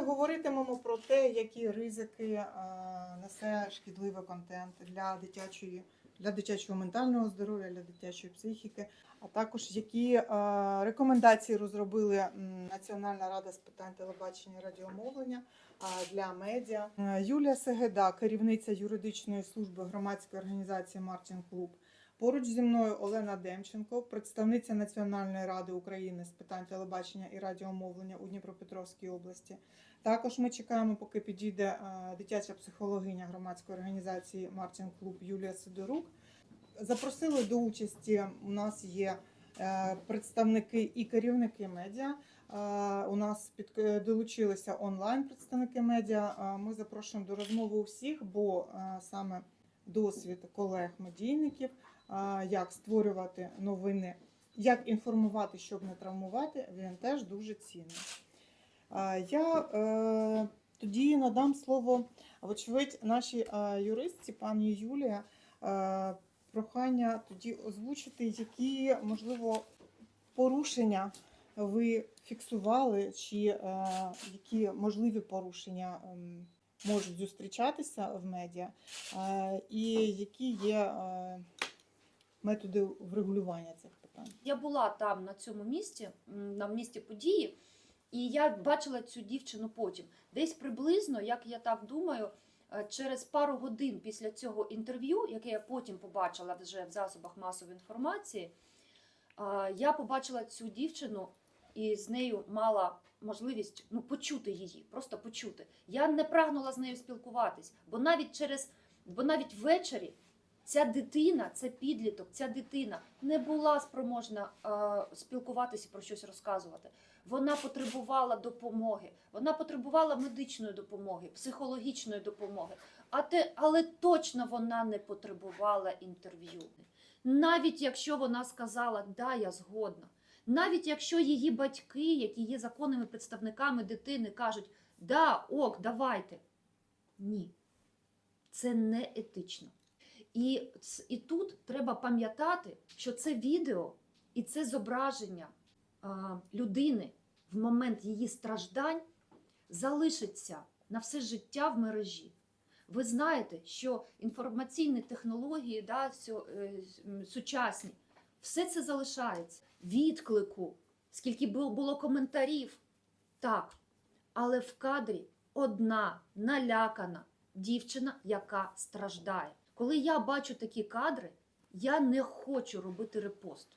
Говоритимемо про те, які ризики е, несе шкідливий контент для дитячої, для дитячого ментального здоров'я, для дитячої психіки, а також які е, рекомендації розробили Національна рада з питань телебачення і радіомовлення е, для медіа. Юлія Сегеда, керівниця юридичної служби громадської організації Мартін Клуб. Поруч зі мною Олена Демченко, представниця Національної ради України з питань телебачення і радіомовлення у Дніпропетровській області. Також ми чекаємо, поки підійде е, дитяча психологиня громадської організації Мартін Клуб Юлія Сидорук. Запросили до участі. У нас є е, представники і керівники медіа. Е, У нас під долучилися онлайн представники медіа. Ми запрошуємо до розмови усіх, бо саме досвід колег-медійників, як створювати новини, як інформувати, щоб не травмувати, він теж дуже цінний. Я е, тоді надам слово, вочевидь, нашій е, юристці, пані Юлія. Е, Прохання тоді озвучити, які можливо порушення ви фіксували, чи е, які можливі порушення ем, можуть зустрічатися в медіа, е, і які є е, методи врегулювання цих питань. Я була там на цьому місці, на місці події, і я бачила цю дівчину потім. Десь приблизно, як я так думаю, е, через пару годин після цього інтерв'ю, яке я потім побачила вже в засобах масової інформації, я побачила цю дівчину і з нею мала можливість ну, почути її, просто почути. Я не прагнула з нею спілкуватись, бо навіть через, бо навіть ввечері ця дитина, це підліток, ця дитина не була спроможна е, спілкуватися про щось розказувати. Вона потребувала допомоги, вона потребувала медичної допомоги, психологічної допомоги. А те, але точно вона не потребувала інтерв'ю. Навіть якщо вона сказала да, я згодна. Навіть якщо її батьки, які є законними представниками дитини, кажуть да, ок, давайте. Ні, це не етично. І, і тут треба пам'ятати, що це відео і це зображення а, людини в момент її страждань залишиться на все життя в мережі. Ви знаєте, що інформаційні технології, да, е, сучасні, все це залишається. Відклику, скільки бу- було коментарів, так. Але в кадрі одна налякана дівчина, яка страждає. Коли я бачу такі кадри, я не хочу робити репост.